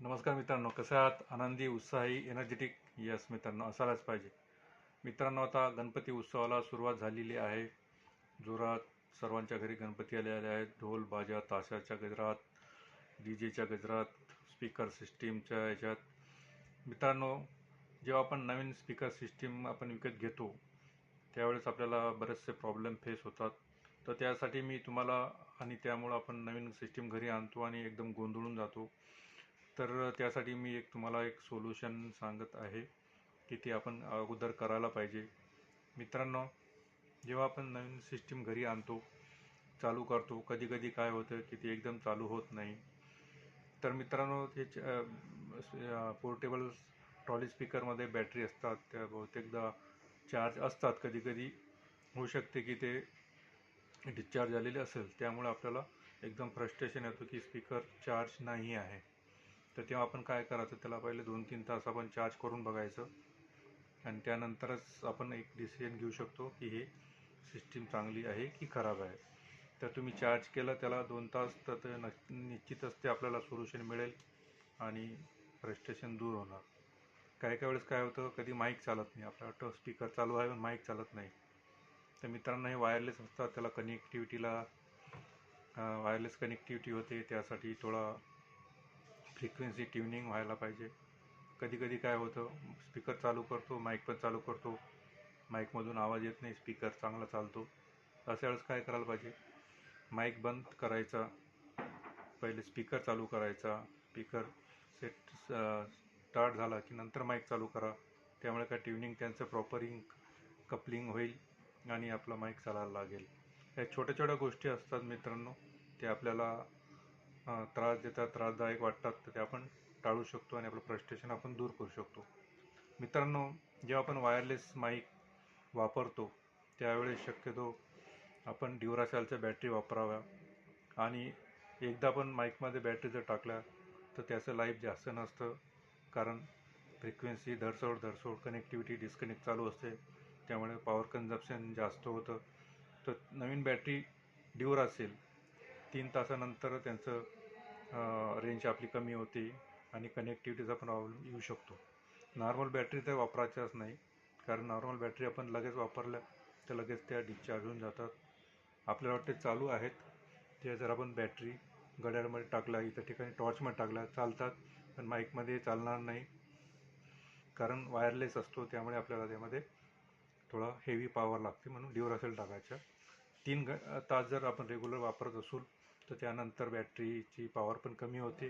नमस्कार मित्रांनो कसे आहात? आनंदी उत्साही एनर्जेटिक यस मित्रांनो असायलाच पाहिजे. मित्रांनो आता गणपती उत्सवाला सुरुवात झालेली आहे. जोरात सर्वांच्या घरी गणपती आले आले आहेत. ढोल बाजा ताशाच्या गजरात डी जेच्या गजरात स्पीकर सिस्टीमच्या याच्यात. मित्रांनो जेव्हा आपण नवीन स्पीकर सिस्टीम आपण विकत घेतो त्यावेळेस आपल्याला बरेचसे प्रॉब्लेम फेस होतात. तर त्यासाठी मी तुम्हाला आणि त्यामुळं आपण नवीन सिस्टीम घरी आणतो आणि एकदम गोंधळून जातो. तर त्यासाठी मी एक तुम्हाला एक सोल्युशन सांगत आहे की ते आपण अगोदर करायला पाहिजे. मित्रांनो जेव्हा आपण नवीन सिस्टीम घरी आणतो चालू करतो कधी कधी काय होतं की ते एकदम चालू होत नाही. तर मित्रांनो ते पोर्टेबल ट्रॉली स्पीकरमध्ये बॅटरी असतात त्या बहुतेकदा चार्ज असतात कधी कधी होऊ शकते की ते डिस्चार्ज झालेले असेल त्यामुळे आपल्याला एकदम फ्रस्ट्रेशन येतो की स्पीकर चार्ज नाही आहे. तर तेव्हा आपण काय करायचं त्याला पहिले दोन तीन तास आपण चार्ज करून बघायचं. आणि त्यानंतरच आपण एक डिसिजन घेऊ शकतो की हे सिस्टीम चांगली आहे की खराब आहे. तर तुम्ही चार्ज केलं त्याला दोन तास तर ते न निश्चितच ते आपल्याला सोल्युशन मिळेल आणि फ्रस्ट्रेशन दूर होणार. काही काही वेळेस काय होतं कधी माईक चालत नाही. आपला वाटतं स्पीकर चालू आहे पण माईक चालत नाही. तर मित्रांनो हे वायरलेस असतात त्याला कनेक्टिव्हिटीला वायरलेस कनेक्टिव्हिटी होते. त्यासाठी थोडा फ्रिक्वेन्सी ट्युनिंग व्हायला पाहिजे. कधी कधी काय होतं स्पीकर चालू करतो माईक पण चालू करतो. माईकमधून आवाज येत नाही स्पीकर चांगला चालतो. अशा वेळेस काय करायला पाहिजे? माईक बंद करायचा. पहिले स्पीकर चालू करायचा. स्पीकर सेट स्टार्ट झाला की नंतर माईक चालू करा. त्यामुळे काय ट्युनिंग त्यांचं प्रॉपरिंग कपलिंग होईल आणि आपला माईक चालायला लागेल. या छोट्या छोट्या गोष्टी असतात मित्रांनो ते आपल्याला त्रास देतात त्रासदायक वाटतात तर ते आपण टाळू शकतो आणि आपलं फ्रस्ट्रेशन आपण दूर करू शकतो. मित्रांनो जेव्हा आपण वायरलेस माईक वापरतो त्यावेळेस शक्यतो आपण ड्युरासेलच्या बॅटरी वापराव्या आणि एकदा आपण माईकमध्ये बॅटरी जर टाकल्या तर त्याचं लाईफ जास्त नसतं. कारण फ्रिक्वेन्सी धरसोड धरसोड कनेक्टिव्हिटी डिस्कनेक्ट चालू असते. त्यामुळे पॉवर कन्झप्शन जास्त होतं. तर नवीन बॅटरी ड्युर असेल तीन तासानंतर त्यांचं रेंज आपली कमी होते आणि कनेक्टिव्हिटीचा पण प्रॉब्लेम येऊ शकतो. नॉर्मल बॅटरी तर वापरायच्याच नाही. कारण नॉर्मल बॅटरी आपण लगेच वापरल्या तर लगेच त्या डिस्चार्ज होऊन जातात. आपल्याला वाटते चालू आहेत. ते जर आपण बॅटरी घड्याळमध्ये टाकल्या इतर ठिकाणी टॉर्चमध्ये टाकल्या चालतात. पण माईकमध्ये चालणार नाही. कारण वायरलेस असतो त्यामुळे आपल्याला त्यामध्ये थोडा हेवी पॉवर लागते म्हणून ड्युरासेल टाकायच्या तीन घ तास जर आपण रेग्युलर वापरत असू तर त्यानंतर बॅटरीची पॉवर पण कमी होते.